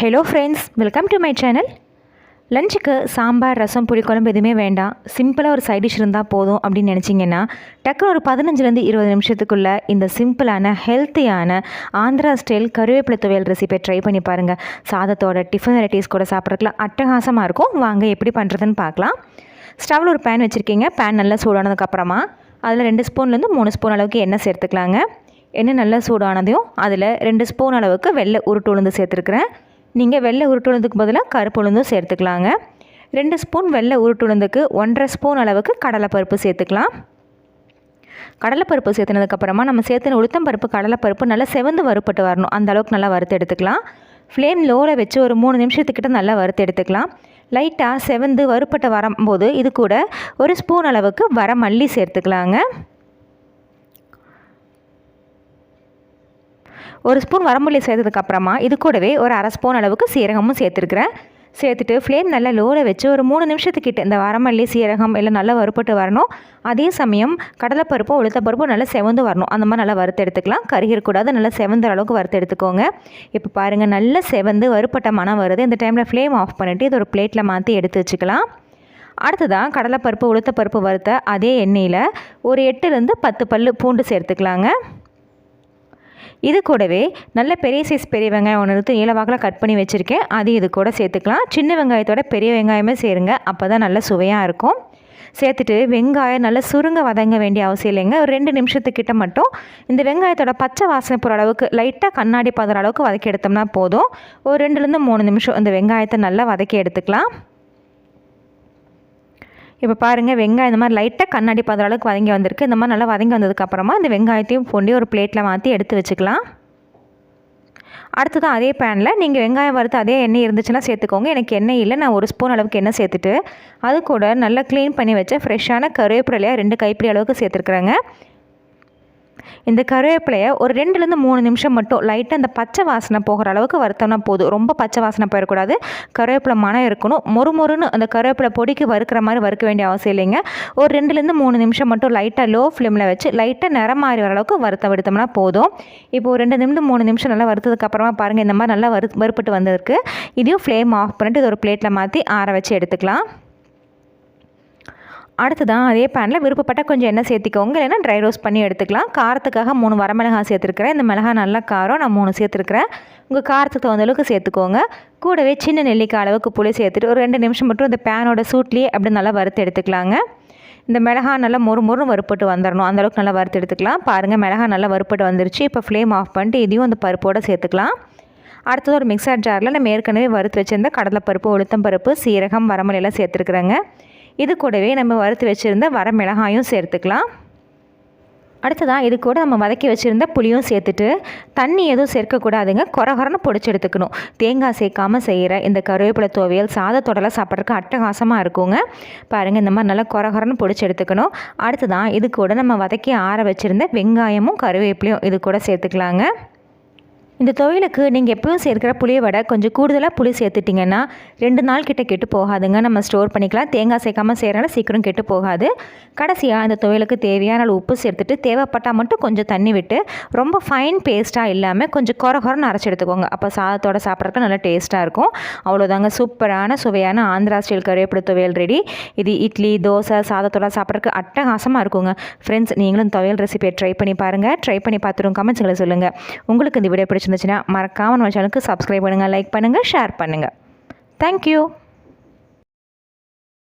Hello friends welcome to my channel லஞ்சுக்கு சாம்பார் ரசம் புளிக்குழம்பு எதுவுமே வேண்டாம். சிம்பிளாக ஒரு சைட் டிஷ் இருந்தால் போதும் அப்படின்னு நினச்சிங்கன்னா டக்குனு ஒரு பதினஞ்சுலேருந்து இருபது நிமிஷத்துக்குள்ளே இந்த சிம்பிளான ஹெல்த்தியான ஆந்திரா ஸ்டைல் கருவேப்பிலை துவையல் ரெசிபியை ட்ரை பண்ணி பாருங்கள் சாதத்தோட டிஃபன் வெரைட்டிஸ் கூட சாப்பிட்றதுக்குலாம் அட்டகாசமாக இருக்கும். வாங்க எப்படி பண்ணுறதுன்னு பார்க்கலாம். ஸ்டவ்வில் ஒரு பேன் வச்சுருக்கீங்க. பேன் நல்லா சூடானதுக்கப்புறமா அதில் ரெண்டு ஸ்பூன்லேருந்து மூணு ஸ்பூன் அளவுக்கு எண்ணெய் சேர்த்துக்கலாங்க. எண்ணெய் நல்லா சூடானதையும் அதில் ரெண்டு ஸ்பூன் அளவுக்கு வெள்ளை உருட்டு உளுந்து சேர்த்துருக்குறேன். நீங்கள் வெள்ளை உருட்டுழுந்துக்கு பதிலாக கருப்பு உளுந்தும் சேர்த்துக்கலாங்க. ரெண்டு ஸ்பூன் வெள்ளை உருட்டுழுந்துக்கு ஒன்றரை ஸ்பூன் அளவுக்கு கடலைப்பருப்பு சேர்த்துக்கலாம். கடலைப்பருப்பு சேர்த்துனதுக்கப்புறமா நம்ம சேர்த்துன உளுத்தம்பருப்பு கடலைப்பருப்பு நல்லா செவந்து வறுப்பட்டு வரணும். அந்த அளவுக்கு நல்லா வறுத்து எடுத்துக்கலாம். ஃப்ளேம் லோவில் வச்சு ஒரு மூணு நிமிஷத்துக்கிட்ட நல்லா வறுத்து எடுத்துக்கலாம். லைட்டாக செவந்து வறுப்பட்டு வரும்போது இது கூட ஒரு ஸ்பூன் அளவுக்கு வர மல்லி சேர்த்துக்கலாங்க. ஒரு ஸ்பூன் வரமல்லி சேர்த்ததுக்கப்புறமா இது கூடவே ஒரு அரை ஸ்பூன் அளவுக்கு சீரகமும் சேர்த்துருக்குறேன். சேர்த்துட்டு ஃப்ளேம் நல்லா லோவில் வச்சு ஒரு மூணு நிமிஷத்துக்கிட்ட இந்த வரமல்லி சீரகம் எல்லாம் நல்லா வறுப்பட்டு வரணும். அதே சமயம் கடலைப்பருப்பும் உளுத்தப்பருப்பும் நல்லா செவந்து வரணும். அந்த மாதிரி நல்லா வறுத்து எடுத்துக்கலாம். கருகிடக்கூடாது நல்லா செவந்த அளவுக்கு வறுத்து எடுத்துக்கோங்க. இப்போ பாருங்கள் நல்லா செவந்து வறுப்பட்ட மனம் வருது. இந்த டைமில் ஃப்ளேம் ஆஃப் பண்ணிவிட்டு இது ஒரு பிளேட்டில் மாற்றி எடுத்து வச்சுக்கலாம். அடுத்ததான் கடலைப்பருப்பு உளுத்தப்பருப்பு வறுத்த அதே எண்ணெயில் ஒரு எட்டுலேருந்து பத்து பல் பூண்டு சேர்த்துக்கலாங்க. இது கூடவே நல்ல பெரிய சைஸ் பெரிய வெங்காயம் ஒன்று எடுத்து நீளவாக்கில் கட் பண்ணி வச்சுருக்கேன். அது இது கூட சேர்த்துக்கலாம். சின்ன வெங்காயத்தோட பெரிய வெங்காயமே சேருங்க. அப்போ தான் நல்ல சுவையாக இருக்கும். சேர்த்துட்டு வெங்காயம் நல்லா சுருங்க வதங்க வேண்டிய அவசியம் இல்லைங்க. ஒரு ரெண்டு நிமிஷத்துக்கிட்ட மட்டும் இந்த வெங்காயத்தோட பச்சை வாசனை போகிற அளவுக்கு லைட்டாக கண்ணாடி பதற அளவுக்கு வதக்கி எடுத்தோம்னா போதும். ஒரு ரெண்டுலேருந்து மூணு நிமிஷம் இந்த வெங்காயத்தை நல்லா வதக்கி எடுத்துக்கலாம். இப்போ பாருங்கள் வெங்காயம் இந்த மாதிரி லைட்டாக கண்ணாடி பதற அளவுக்கு வதங்கி வந்திருக்கு. இந்த மாதிரி நல்லா வதங்கி வந்ததுக்கப்புறமா இந்த வெங்காயத்தையும் பூண்டி ஒரு பிளேட்டில் மாற்றி எடுத்து வச்சுக்கலாம். அடுத்ததான் அதே பேனில் நீங்கள் வெங்காயம் வறுத்து அதே எண்ணெய் இருந்துச்சுன்னா சேர்த்துக்கோங்க. எனக்கு எண்ணெய் இல்லை நான் ஒரு ஸ்பூன் அளவுக்கு எண்ணெய் சேர்த்துட்டு அது கூட நல்லா க்ளீன் பண்ணி வச்ச ஃப்ரெஷ்ஷான கருவேப்பிலையாக ரெண்டு கைப்பிடி அளவுக்கு சேர்த்துருக்குறேங்க. இந்த கருவேப்பிலையை ஒரு ரெண்டுலேருந்து மூணு நிமிஷம் மட்டும் லைட்டாக அந்த பச்சை வாசனை போகிற அளவுக்கு வறுத்தோம்னா போதும். ரொம்ப பச்சை வாசனை போயிடக்கூடாது. கருவேப்பிலை மனம் இருக்கணும். மொறு மொறுன்னு அந்த கருவேப்பிலை பொடிக்கு வறுக்கிற மாதிரி வறுக்க வேண்டிய அவசியம் இல்லைங்க. ஒரு ரெண்டுலேருந்து மூணு நிமிஷம் மட்டும் லைட்டாக லோ ஃப்ளேமில் வச்சு லைட்டாக நிறம் மாறி வர அளவுக்கு வறுத்த விடுத்தோம்னா போதும். இப்போ ஒரு ரெண்டு நிமிடம் மூணு நிமிஷம் நல்லா வறுத்ததுக்கப்புறமா பாருங்கள் இந்த மாதிரி நல்லா வறு வறுப்பட்டு வந்திருக்கு. இதையும் ஃப்ளேம் ஆஃப் பண்ணிட்டு இது ஒரு பிளேட்டில் மாற்றி ஆற வச்சு எடுத்துக்கலாம். அடுத்ததான் அதே பேனில் விருப்பப்பட்ட கொஞ்சம் எண்ணெய் சேர்த்திக்கோங்க. இல்லைன்னா ட்ரை ரோஸ்ட் பண்ணி எடுத்துக்கலாம். காரத்துக்காக மூணு வரமிளகாய் சேர்த்துருக்குறேன். இந்த மிளகாய் நல்லா காரம் நான் மூணு சேர்த்துருக்குறேன். உங்கள் காரத்துக்கு தகுந்த அளவுக்கு சேர்த்துக்கோங்க. கூடவே சின்ன நெல்லிக்காய் அளவுக்கு புளி சேர்த்துட்டு ஒரு ரெண்டு நிமிஷம் மட்டும் இந்த பேனோட சூட்லேயே அப்படி நல்லா வறுத்து எடுத்துக்கலாங்க. இந்த மிளகா நல்லா மொறு மொறு வறுப்பட்டு வந்துடணும் அந்தளவுக்கு நல்லா வறுத்து எடுத்துக்கலாம். பாருங்கள் மிளகா நல்லா வறுப்பட்டு வந்துருச்சு. இப்போ ஃப்ளேம் ஆஃப் பண்ணிட்டு இதையும் அந்த பருப்போடு சேர்த்துக்கலாம். அடுத்தது ஒரு மிக்சர் ஜாரில் நம்ம ஏற்கனவே வறுத்து வச்சுருந்த கடலைப்பருப்பு உளுத்தம்பருப்பு சீரகம் வரமலையெல்லாம் சேர்த்துருக்குறேங்க. இது கூடவே நம்ம வறுத்து வச்சுருந்த வர மிளகாயும் சேர்த்துக்கலாம். அடுத்ததாக இது கூட நம்ம வதக்கி வச்சுருந்த புளியும் சேர்த்துட்டு தண்ணி எதுவும் சேர்க்கக்கூடாதுங்க குறகுறன்னு பொடிச்சு எடுத்துக்கணும். தேங்காய் சேர்க்காமல் செய்கிற இந்த கருவேப்பிலை துவையல் சாதத்தோடலாம் சாப்பிட்றதுக்கு அட்டகாசமாக இருக்குங்க. பாருங்கள் இந்த மாதிரி நல்லா குறகுறன்னு பொடிச்சு எடுத்துக்கணும். அடுத்ததான் இது கூட நம்ம வதக்கி ஆற வச்சுருந்த வெங்காயமும் கருவேப்பிலையும் இது கூட சேர்த்துக்கலாங்க. இந்த துவையலுக்கு நீங்கள் எப்பவும் சேர்க்கிற புளியை வடை கொஞ்சம் கூடுதலாக புளி சேர்த்துட்டிங்கன்னா ரெண்டு நாள் கிட்ட கெட்டு போகாதுங்க. நம்ம ஸ்டோர் பண்ணிக்கலாம். தேங்காய் சேர்க்காமல் செய்கிறனால சீக்கிரம் கெட்டு போகாது. கடைசியாக இந்த துவையலுக்கு தேவையான உப்பு சேர்த்துட்டு தேவைப்பட்டால் மட்டும் கொஞ்சம் தண்ணி விட்டு ரொம்ப ஃபைன் பேஸ்ட்டாக இல்லாமல் கொஞ்சம் குறை குறைன்னு அரைச்சி எடுத்துக்கோங்க. அப்போ சாதத்தோட சாப்பிட்றதுக்கு நல்லா டேஸ்ட்டாக இருக்கும். அவ்வளோதாங்க சூப்பரான சுவையான ஆந்திரா ஸ்டைல் கருவேப்பிலை துவையல் ரெடி இது இட்லி தோசை சாதத்தோட சாப்பிட்றதுக்கு அட்டகாசமாக இருக்குங்க. ஃப்ரெண்ட்ஸ் நீங்களும் துவையல் ரெசிபியை ட்ரை பண்ணி பாருங்கள் ட்ரை பண்ணி பார்த்துருவோம் கமெண்ட்ஸுங்களை சொல்லுங்கள் உங்களுக்கு இந்த வீடியோ பிடிச்சிருந்துச்சுன்னா மறக்காமல் நம்ம சேனலுக்கு சப்ஸ்கிரைப் பண்ணுங்கள் லைக் பண்ணுங்கள் ஷேர் பண்ணுங்கள் தேங்க்யூ